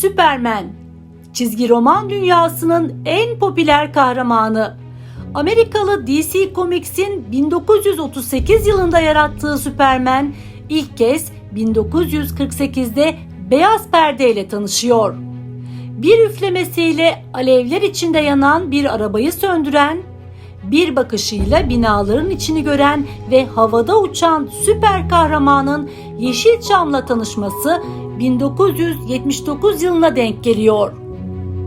Süpermen Çizgi roman dünyasının en popüler kahramanı. Amerikalı DC Comics'in 1938 yılında yarattığı Süpermen ilk kez 1948'de beyaz perdeyle tanışıyor. Bir üflemesiyle alevler içinde yanan bir arabayı söndüren, bir bakışıyla binaların içini gören ve havada uçan süper kahramanın Yeşilçam'la tanışması 1979 yılına denk geliyor.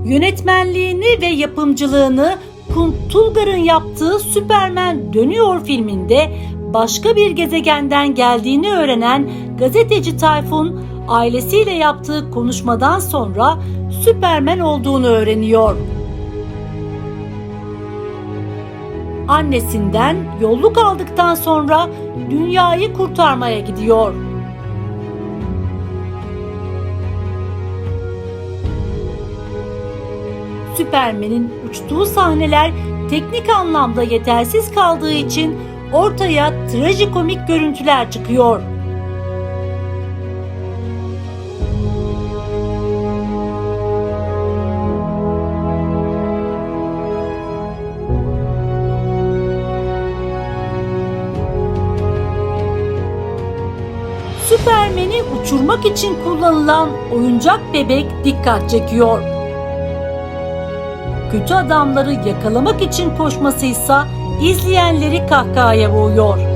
Yönetmenliğini ve yapımcılığını Kunt Tulgar'ın yaptığı Süpermen Dönüyor filminde başka bir gezegenden geldiğini öğrenen gazeteci Tayfun ailesiyle yaptığı konuşmadan sonra Süpermen olduğunu öğreniyor. Annesinden yolluk aldıktan sonra dünyayı kurtarmaya gidiyor. Süpermen'in uçtuğu sahneler teknik anlamda yetersiz kaldığı için ortaya trajikomik görüntüler çıkıyor. Süpermen'i uçurmak için kullanılan oyuncak bebek dikkat çekiyor. Kötü adamları yakalamak için koşmasıysa izleyenleri kahkahaya boğuyor.